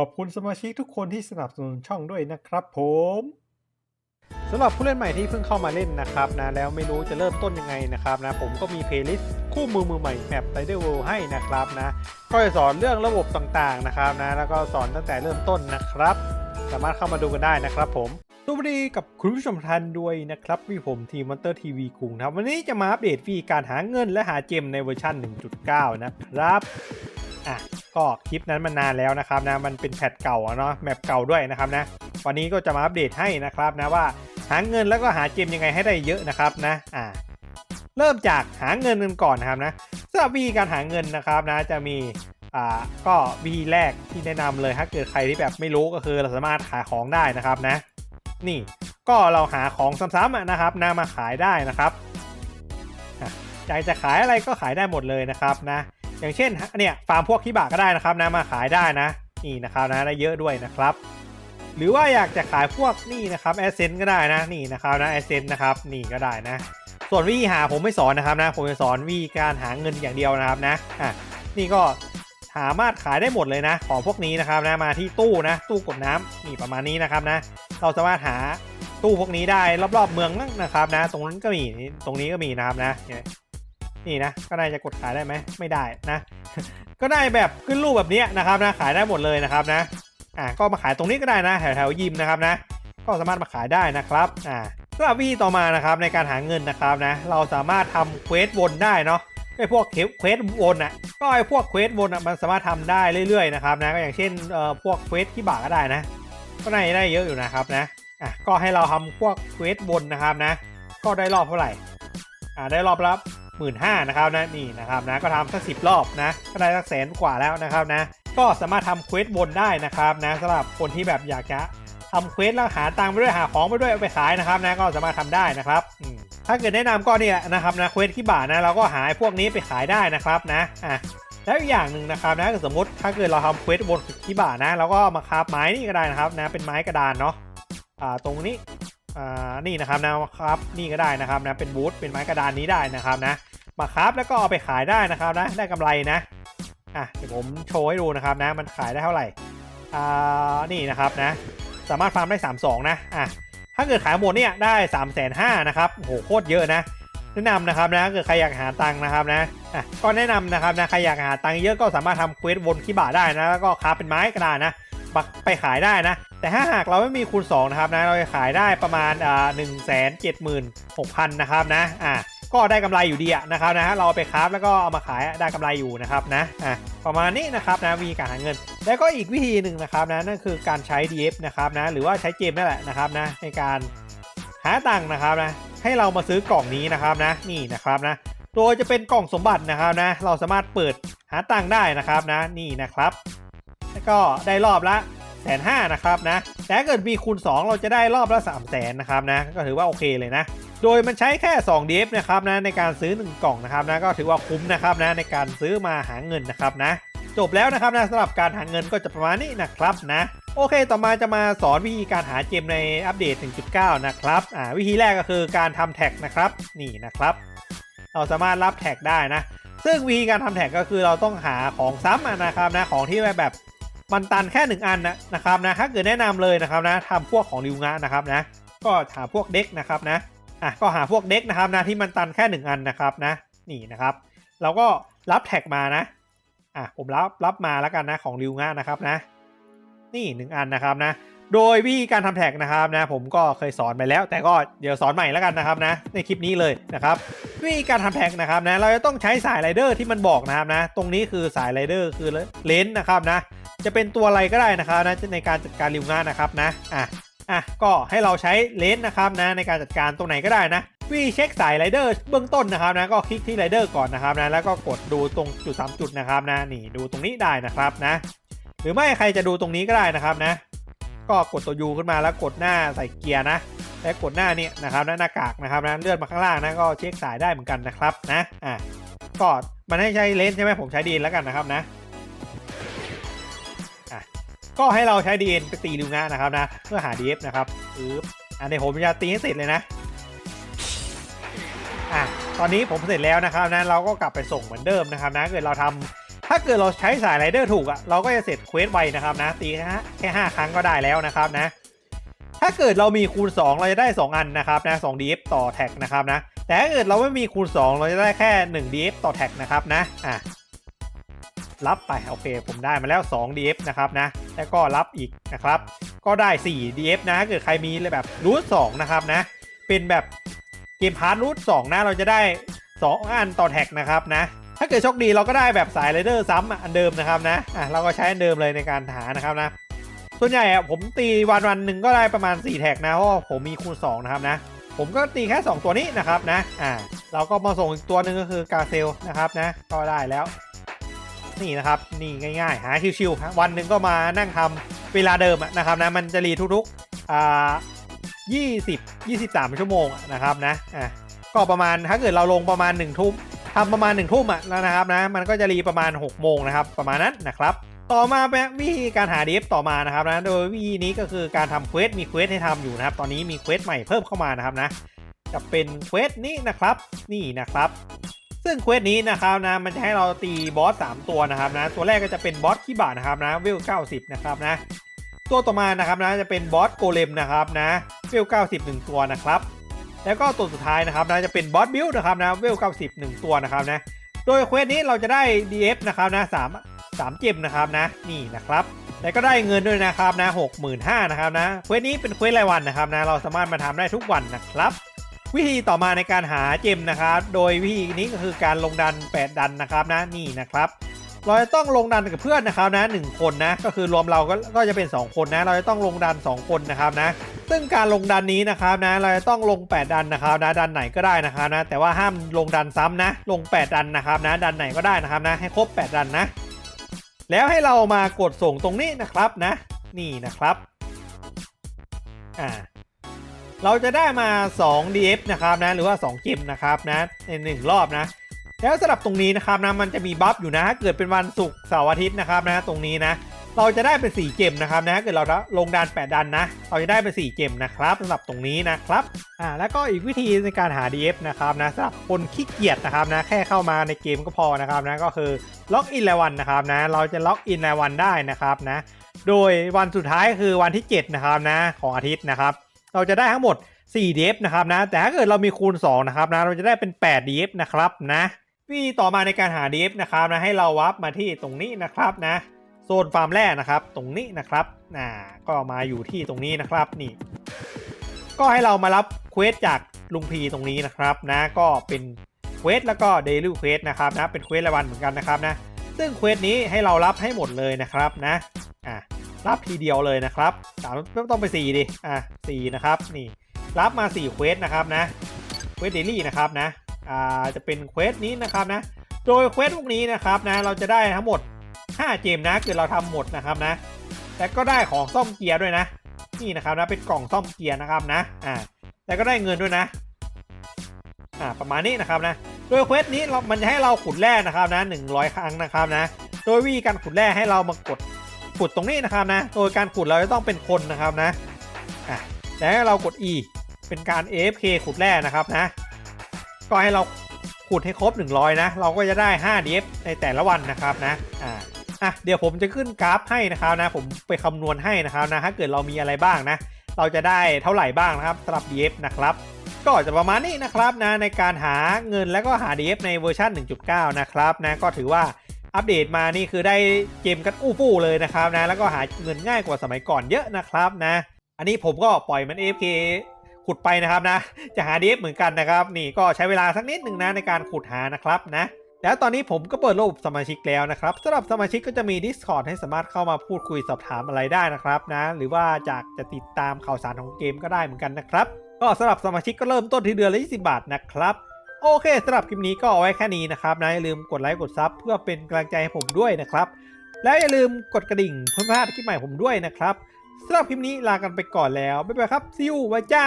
ขอบคุณสมาชิกทุกคนที่สนับสนุนช่องด้วยนะครับผมสำหรับผู้เล่นใหม่ที่เพิ่งเข้ามาเล่นนะครับนะแล้วไม่รู้จะเริ่มต้นยังไงนะครับนะผมก็มีเพลย์ลิสต์คู่มือมือใหม่แมปไ i เดอร์เวลให้นะครับนะก็จะสอนเรื่องระบบต่างๆนะครับนะแล้วก็สอนตั้งแต่เริ่มต้นนะครับ สามารถเข้ามาดูกันได้นะครับผมสวัสดีกับคุณผู้ชมทันด้วยนะครับวีผมทีมอนเตอร์ทีวีคุงครับวันนี้จะมาอัปเดตวิธีการหาเงินและหาเจมในเวอร์ชัน1.9 นะครับ อะก็คลิปนั้นมันนานแล้วนะครับนะมันเป็นแพทเก่าเนาะแมปเก่าด้วยนะครับนะวันนี้ก็จะมาอัปเดตให้นะครับนะว่าหาเงินแล้วก็หาเจมยังไงให้ได้เยอะนะครับนะอ่าเริ่มจากหาเงินกันก่อนนะครับนะสำหรับวิธีการหาเงินนะครับนะจะมีอ่าก็วิธีแรกที่แนะนำเลยถ้าเกิดใครที่แบบไม่รู้ก็คือเราสามารถขายของได้นะครับนะ นี่ก็เราหาของซ้ำๆนะครับนามาขายได้นะครับอะอยากจะขายอะไรก็ขายได้หมดเลยนะครับนะ อย่างเช่นเนี่ยฟาร์มพวกคิบะก็ได้นะครับนะมาขายได้นะนี่นะครับนะได้เยอะด้วยนะครับ หรือว่าอยากจะขายพวกนี่นะครับแอสเซนก็ได้นะนี่นะครับนะแอสเซนนะครับนี่ก็ได้นะ ส่วนวิธีหาผมไม่สอนนะครับนะผมจะสอนวิธีการหาเงินอย่างเดียวนะครับนะอะนี่ก็สามารถขายได้หมดเลยนะ ของพวกนี้นะครับนะมาที่ตู้นะ ตู้กดน้ำนี่ประมาณนี้นะครับนะ เราสามารถหาตู้พวกนี้ได้รอบๆเมืองนะครับนะ ตรงนั้นก็มีตรงนี้ก็มีนะครับนะ นี่นะ ก็น่าจะกดขายได้ไหมไม่ได้นะ ก็ได้แบบขึ้นรูปแบบนี้นะครับนะขายได้หมดเลยนะครับนะอ่าก็มาขายตรงนี้ก็ได้นะแถวๆยิมนะครับนะ ก็สามารถมาขายได้นะครับอ่าสำหรับวิธีต่อมานะครับในการหาเงินนะครับนะ เราสามารถทำเควสวนได้เนาะไอ้พวกเควสวนอะก็ไอ้พวกเควสวนอะมันสามารถทำได้เรื่อยๆนะครับนะก็อย่างเช่นเอ่อพวกเควสที่บาก็ได้นะ ก็ได้ได้เยอะอยู่นะครับนะอะก็ให้เราทำพวกเควสวนนะครับนะ ก็ได้รอบเท่าไหร่อ่าได้รอบละ หมื่นห้านะครับนะนี่นะครับนะก็ทำสักสิบรอบนะก็ได้สักแสนกว่าแล้วนะครับนะก็สามารถทำเควสวนได้นะครับนะสำหรับคนที่แบบอยากจะทำเควสแล้วหาตังค์ไปด้วยหาของไปด้วยเอาไปขายนะครับนะก็สามารถทำได้นะครับถ้าเกิดแนะนำก็เนี่ยแหละนะครับนะเควสที่บ่านะเราก็หาพวกนี้ไปขายได้นะครับนะอะแล้วอีกอย่างหนึ่งนะครับนะสมมติถ้าเกิดเราทำเควสบนที่บ่านะเราก็มาคราฟไม้นี่ก็ได้นะครับนะเป็นไม้กระดานเนาะอ่าตรงนี้ อ่านี่นะครับนะครับนี่ก็ได้นะครับนะเป็นบูธเป็นไม้กระดานนี้ได้นะครับนะมาคราฟแล้วก็เอาไปขายได้นะครับนะได้กำไรนะอะเดี๋ยวผมโชว์ให้ดูนะครับนะมันขายได้เท่าไหร่อ่านี่นะครับนะสามารถฟาร์มได้32นะอะถ้าเกิดขายหมดเนี่ยได้3ามแสนห้านะครับโหโคตรเยอะนะแนะนำนะครับนะถ้าเกิดใครอยากหาตังค์นะครับนะอะก็แนะนำนะครับนะใครอยากหาตังค์เยอะก็สามารถทำเควสวนขี้บาได้นะแล้วก็คราเป็นไม้ก็ได้นนะ ไปขายได้นะ แต่ถ้าหากเราไม่มีคูณ2นะครับนะเราจะขายได้ประมาณอ่าหนึ่งแสนเจ็ดหมื่นหกพันนะครับนะอะก็ได้กำไรอยู่ดีอะนะครับนะเราเอาไปคราฟแล้วก็เอามาขายได้กำไรอยู่นะครับนะอะประมาณนี้นะครับนะวิธีการหาเงิน แล้วก็อีกวิธีหนึ่งนะครับนะนั่นคือการใช้ DF นะครับนะหรือว่าใช้เกมนั่นแหละนะครับนะในการหาตังค์นะครับนะให้เรามาซื้อกล่องนี้นะครับนะนี่นะครับนะโดยจะเป็นกล่องสมบัตินะครับนะเราสามารถเปิดหาตังค์ได้นะครับนะนี่นะครับ ก็ได้รอบละแสนห้านะครับนะ แต่ถ้าเกิดมีคูณ 2 เราจะได้รอบละ 3 0 0แสนนะครับนะ ก็ถือว่าโอเคเลยนะ โดยมันใช้แค่2 DF นะครับนะในการซื้อ 1 กล่องนะครับนะ ก็ถือว่าคุ้มนะครับนะในการซื้อมาหาเงินนะครับนะ จบแล้วนะครับนะสำหรับการหาเงินก็จะประมาณนี้นะครับนะ โอเค ต่อมาจะมาสอนวิธีการหาเจมในอัปเดต 1.9 นะครับ อ่าวิธีแรกก็คือการทำแท็กนะครับ นี่นะครับ เราสามารถรับแท็กได้นะ ซึ่งวิธีการทำแท็กก็คือเราต้องหาของซ้ำนะครับนะ ของที่แบบ มันตันแค่หนึ่งอันนะนะครับนะถ้าเกิดแนะนำเลยนะครับนะทำพวกของริวงะนะครับนะก็หาพวกเด็กนะครับนะอะก็หาพวกเด็กนะครับนะที่มันตันแค่หนึ่งอันนะครับนะนี่นะครับ เราก็รับแท็กมานะอะผมรับรับมาแล้วกันนะของริวงะนะครับนะ นี่หนึ่งอันนะครับนะโดยวิธีการทำแท็กนะครับนะผมก็เคยสอนไปแล้ว แต่ก็เดี๋ยวสอนใหม่แล้วกันนะครับนะในคลิปนี้เลยนะครับ วิธีการทำแท็กนะครับนะเราจะต้องใช้สายไรเดอร์ที่มันบอกนะครับนะ ตรงนี้คือสายไรเดอร์คือเลนส์นะครับนะ จะเป็นตัวอะไรก็ได้นะครับนะในการจัดการริวงะนะครับนะอะอะก็ให้เราใช้เลนส์นะครับนะในการจัดการตรงไหนก็ได้นะวิธีเช็คสายไรเดอร์เบื้องต้นนะครับนะก็คลิกที่ไรเดอร์ก่อนนะครับนะแล้วก็กดดูตรงจุด 3 จุดนะครับนะนี่ดูตรงนี้ได้นะครับนะ หรือไม่ใครจะดูตรงนี้ก็ได้นะครับนะ ก็กดตัว U ขึ้นมาแล้วกดหน้าใส่เกียร์นะ และกดหน้าเนี่ยนะครับหน้ากากนะครับนะเลื่อนมาข้างล่างนะก็เช็คสายได้เหมือนกันนะครับนะอะก็มันให้ใช้เลนใช่ไหมผมใช้ดีนแล้วกันนะครับนะอะก็ให้เราใช้ดีนไปตีลิวงะนะครับนะเพื่อหา DF นะครับปึ๊บอันนี้ผมจะตีให้เสร็จเลยนะอะตอนนี้ผมเสร็จแล้วนะครับนะเราก็กลับไปส่งเหมือนเดิมนะครับนะเกิดเราทำถ้าเกิดเราใช้สายไรเดอร์ถูกอะเราก็จะเสร็จเควสไวนะครับนะตีแค่แค่ห้าครั้งก็ได้แล้วนะครับนะ ถ้าเกิดเรามีคูณ 2 เราจะได้ 2 อันนะครับนะ2 DF ต่อแท็กนะครับนะ แต่ถ้าเกิดเราไม่มีคูณ 2 เราจะได้แค่1 DF ต่อแท็กนะครับนะอะรับไปโอเคผมได้มาแล้ว 2 DF นะครับนะ แล้วก็รับอีกนะครับ ก็ได้ 4 DF นะถ้าเกิดใครมีแบบรูท2นะครับนะ เป็นแบบเกมพาร์ทรูท2นะเราจะได้ 2 อันต่อแท็กนะครับนะ ถ้าเกิดโชคดีเราก็ได้แบบสายไรเดอร์ซ้ำอันเดิมนะครับนะอะเราก็ใช้อันเดิมเลยในการหานะครับนะ ส่วนใหญ่อะผมตีวันวันหนึ่งก็ได้ประมาณ 4 แท็กนะเพราะผมมีคูณ 2 นะครับนะ ผมก็ตีแค่ 2 ตัวนี้นะครับนะอ่าเราก็มาส่งอีกตัวหนึ่งก็คือกาเซลนะครับนะก็ได้แล้ว นี่นะครับนี่ง่ายๆ หาชิวๆวันหนึ่งก็มานั่งทำเวลาเดิมอะนะครับนะมันจะรีทุกๆอ่า20 23 ชั่วโมงนะครับนะอ่าก็ประมาณถ้าเกิดเราลงประมาณ1ทุ่มทำประมาณ1ทุ่มอะแล้วนะครับนะมันก็จะรีประมาณ6โมงนะครับประมาณนั้นนะครับ ต่อมาเป็นวิธีการหา DF ต่อมานะครับนะโดยวิธีนี้ก็คือการทำเควสมีเควสให้ทำอยู่นะครับ ตอนนี้มีเควสใหม่เพิ่มเข้ามานะครับนะจะเป็นเควสนี้นะครับนี่นะครับ ซึ่งเควสนี้นะครับนะมันจะให้เราตีบอส3ตัวนะครับนะตัวแรกก็จะเป็นบอสขี้บาทนะครับนะเวล90 นะครับนะตัวต่อมานะครับนะจะเป็นบอสโกเลมนะครับนะเวล90 1 ตัวนะครับ แล้วก็ตัวสุดท้ายนะครับนะจะเป็นบอสบิลนะครับนะเวล90 1 ตัวนะครับนะโดยเควสนี้เราจะได้ DF นะครับนะ3 3 เจมนะครับนะนี่นะครับแล้วก็ได้เงินด้วยนะครับนะ65,000นะครับนะเควสนี้เป็นเควสรายวันนะครับนะเราสามารถมาทำได้ทุกวันนะครับ วิธีต่อมาในการหาเจมนะครับ โดยวิธีนี้ก็คือการลงดัน 8 ดันนะครับนะนี่นะครับเราจะต้องลงดันกับเพื่อนนะครับนะหนึ่งคนนะก็คือรวมเราก็ก็จะเป็น 2 คนนะ เราจะต้องลงดัน 2 คนนะครับนะ ซึ่งการลงดันนี้นะครับนะ เราจะต้องลง 8 ดันนะครับนะดันไหนก็ได้นะครับนะ แต่ว่าห้ามลงดันซ้ำนะ ลง 8 ดันนะครับนะ ดันไหนก็ได้นะครับนะ ให้ครบ 8 ดันนะ แล้วให้เรามากดส่งตรงนี้นะครับนะ นี่นะครับอ่าเราจะได้มา 2 DF นะครับนะหรือว่า2เกมนะครับนะในหนึ่งรอบนะ แล้วสำหรับตรงนี้นะครับนะมันจะมีบัฟอยู่นะเกิดเป็นวันศุกร์เสาร์อาทิตย์นะครับนะตรงนี้นะ เราจะได้เป็น 4 เกมนะครับนะถ้าเกิดเราลงดัน8ดันนะ เราจะได้เป็น 4 เกมนะครับสำหรับตรงนี้นะครับอ่าแล้วก็อีกวิธีในการหา DF นะครับนะสำหรับคนขี้เกียจนะครับนะแค่เข้ามาในเกมก็พอนะครับนะก็คือล็อกอินรายวันนะครับนะเราจะล็อกอินรายวันได้นะครับนะโดยวันสุดท้ายคือวันที่ 7 นะครับนะของอาทิตย์นะครับ เราจะได้ทั้งหมด 4 DF นะครับนะแต่ถ้าเกิดเรามีคูณ 2 นะครับนะเราจะได้เป็น 8 DF นะครับนะวิธีต่อมาในการหา DF นะครับนะให้เราวับมาที่ตรงนี้นะครับนะ โซนฟาร์มแร่นะครับ ตรงนี้นะครับอ่าก็มาอยู่ที่ตรงนี้นะครับนี่ ก็ให้เรามารับเควสจากลุงพีตรงนี้นะครับนะก็เป็นเควสแล้วก็เดลี่เควสนะครับนะเป็นเควสรายวันเหมือนกันนะครับนะซึ่งเควสนี้ให้เรารับให้หมดเลยนะครับนะอ่ารับทีเดียวเลยนะครับสามต้องไป4ดิอะสี่นะครับนี่รับมา4เควสนะครับนะเควสเดลี่นะครับนะอ่าจะเป็นเควสนี้นะครับนะโดยเควสพวกนี้นะครับนะเราจะได้ทั้งหมด 5 เกมนะเกิดเราทำหมดนะครับนะแต่ก็ได้ของซ่อมเกียร์ด้วยนะ นี่นะครับนะเป็นกล่องซ่อมเกียร์นะครับนะอ่าแล้วก็ได้เงินด้วยนะอ่าประมาณนี้นะครับนะ โดยเควสนี้เรามันจะให้เราขุดแร่นะครับนะ 100 ครั้งนะครับนะ โดยวิธีการขุดแร่ให้เรามากดขุดตรงนี้นะครับนะ โดยการขุดเราจะต้องเป็นคนนะครับนะอะแล้วให้เรากด E เป็นการ AFK ขุดแร่นะครับนะ ก็ให้เราขุดให้ครบ 100 นะ เราก็จะได้ 5 DF ในแต่ละวันนะครับนะ อ่า อะเดี๋ยวผมจะขึ้นกราฟให้นะครับนะ ผมไปคำนวณให้นะครับนะถ้าเกิดเรามีอะไรบ้างนะ เราจะได้เท่าไหร่บ้างนะครับสำหรับ DF นะครับ ก็จะประมาณนี้นะครับนะในการหาเงินแล้วก็หา DF ในเวอร์ชัน1.9 นะครับนะก็ถือว่าอัปเดตมานี่คือได้เกมกันอู้ฟู่เลยนะครับนะแล้วก็หาเงินง่ายกว่าสมัยก่อนเยอะนะครับนะ อันนี้ผมก็ปล่อยมัน AFK ขุดไปนะครับนะ จะหา DF เหมือนกันนะครับ นี่ก็ใช้เวลาสักนิดหนึ่งนะในการขุดหานะครับนะ แล้วตอนนี้ผมก็เปิดระบบสมาชิกแล้วนะครับสำหรับสมาชิกก็จะมี Discord ให้สามารถเข้ามาพูดคุยสอบถามอะไรได้นะครับนะ หรือว่าจากจะติดตามข่าวสารของเกมก็ได้เหมือนกันนะครับ ก็สำหรับสมาชิกก็เริ่มต้นที่เดือนละ 20 บาทนะครับ โอเคสำหรับคลิปนี้ก็เอาไว้แค่นี้นะครับนะอย่าลืมกดไลค์กดซับเพื่อเป็นกำลังใจให้ผมด้วยนะครับ แล้วอย่าลืมกดกระดิ่งเพื่อไม่พลาดคลิปใหม่ผมด้วยนะครับสำหรับคลิปนี้ลากันไปก่อนแล้วบ๊ายบายครับซิวไว้จ้า